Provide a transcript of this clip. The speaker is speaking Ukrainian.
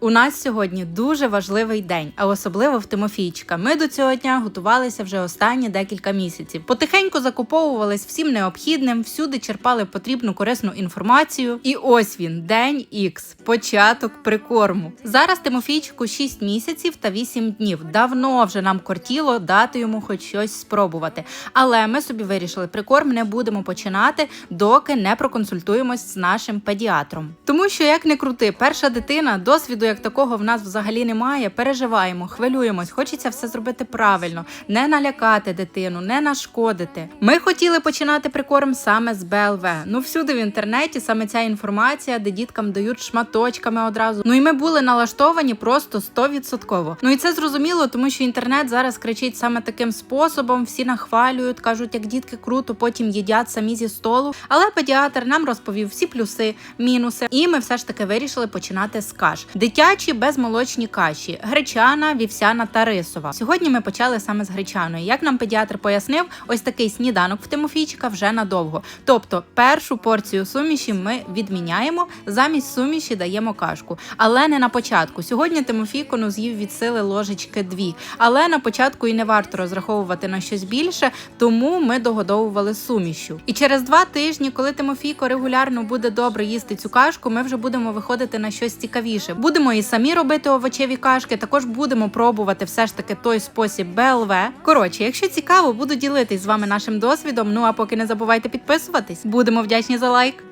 У нас сьогодні дуже важливий день, а особливо в Тимофійчика. Ми до цього дня готувалися вже останні декілька місяців. Потихеньку закуповувались всім необхідним, всюди черпали потрібну корисну інформацію. І ось він, день Х, початок прикорму. Зараз Тимофійчику 6 місяців та 8 днів. Давно вже нам кортіло дати йому хоч щось спробувати. Але ми собі вирішили, прикорм не будемо починати, доки не проконсультуємось з нашим педіатром. Тому що, як не крути, перша дитина, досвіду як такого в нас взагалі немає. Переживаємо, хвилюємось, хочеться все зробити правильно, не налякати дитину, не нашкодити. Ми хотіли починати прикорм саме з БЛВ. Ну всюди в інтернеті саме ця інформація, де діткам дають шматочками одразу. Ну і ми були налаштовані просто 100%. Ну і це зрозуміло, тому що інтернет зараз кричить саме таким способом. Всі нахвалюють, кажуть, як дітки круто, потім їдять самі зі столу. Але педіатр нам розповів всі плюси, мінуси, і ми все ж таки вирішили починати з каш. Дитячі безмолочні каші, гречана, вівсяна та рисова. Сьогодні ми почали саме з гречаної. Як нам педіатр пояснив, ось такий сніданок в Тимофійчика вже надовго. Тобто, першу порцію суміші ми відміняємо, замість суміші даємо кашку. Але не на початку. Сьогодні Тимофійко ну, з'їв від сили ложечки дві. Але на початку і не варто розраховувати на щось більше, тому ми догодовували сумішю. І через два тижні, коли Тимофійко регулярно буде добре їсти цю кашку, ми вже будемо виходити на щось цікавіше. Будемо і самі робити овочеві кашки. Також будемо пробувати все ж таки той спосіб БЛВ. Коротше, якщо цікаво, буду ділитись з вами нашим досвідом. Ну а поки не забувайте підписуватись, будемо вдячні за лайк.